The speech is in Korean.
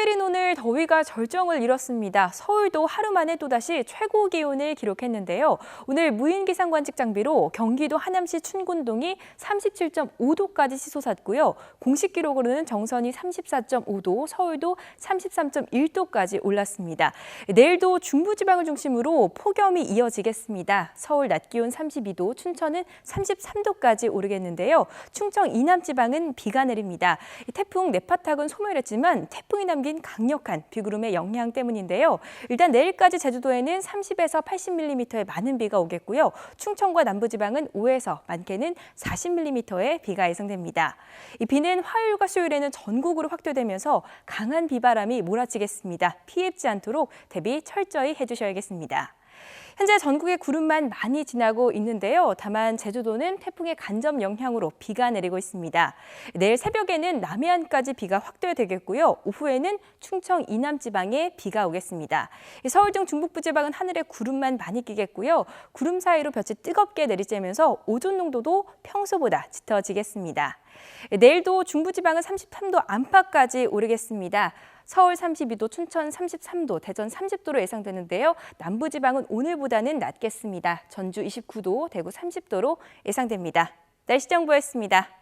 수요일인 오늘 더위가 절정을 이뤘습니다. 서울도 하루 만에 또다시 최고 기온을 기록했는데요. 오늘 무인기상 관측 장비로 경기도 하남시 춘곤동이 37.5도까지 치솟았고요. 공식 기록으로는 정선이 34.5도, 서울도 33.1도까지 올랐습니다. 내일도 중부지방을 중심으로 폭염이 이어지겠습니다. 서울 낮 기온 32도, 춘천은 33도까지 오르겠는데요. 충청 이남 지방은 비가 내립니다. 이 태풍 네파탁은 소멸했지만 태풍이 남긴 강력한 비구름의 영향 때문인데요. 일단 내일까지 제주도에는 30에서 80mm의 많은 비가 오겠고요. 충청과 남부지방은 5에서 많게는 40mm의 비가 예상됩니다. 이 비는 화요일과 수요일에는 전국으로 확대되면서 강한 비바람이 몰아치겠습니다. 피해 입지 않도록 대비 철저히 해주셔야겠습니다. 현재 전국에 구름만 많이 지나고 있는데요. 다만 제주도는 태풍의 간접 영향으로 비가 내리고 있습니다. 내일 새벽에는 남해안까지 비가 확대되겠고요. 오후에는 충청 이남 지방에 비가 오겠습니다. 서울 등 중북부 지방은 하늘에 구름만 많이 끼겠고요. 구름 사이로 볕이 뜨겁게 내리쬐면서 오존 농도도 평소보다 짙어지겠습니다. 내일도 중부지방은 33도 안팎까지 오르겠습니다. 서울 32도, 춘천 33도, 대전 30도로 예상되는데요. 남부지방은 오늘보다는 낮겠습니다. 전주 29도, 대구 30도로 예상됩니다. 날씨 정보였습니다.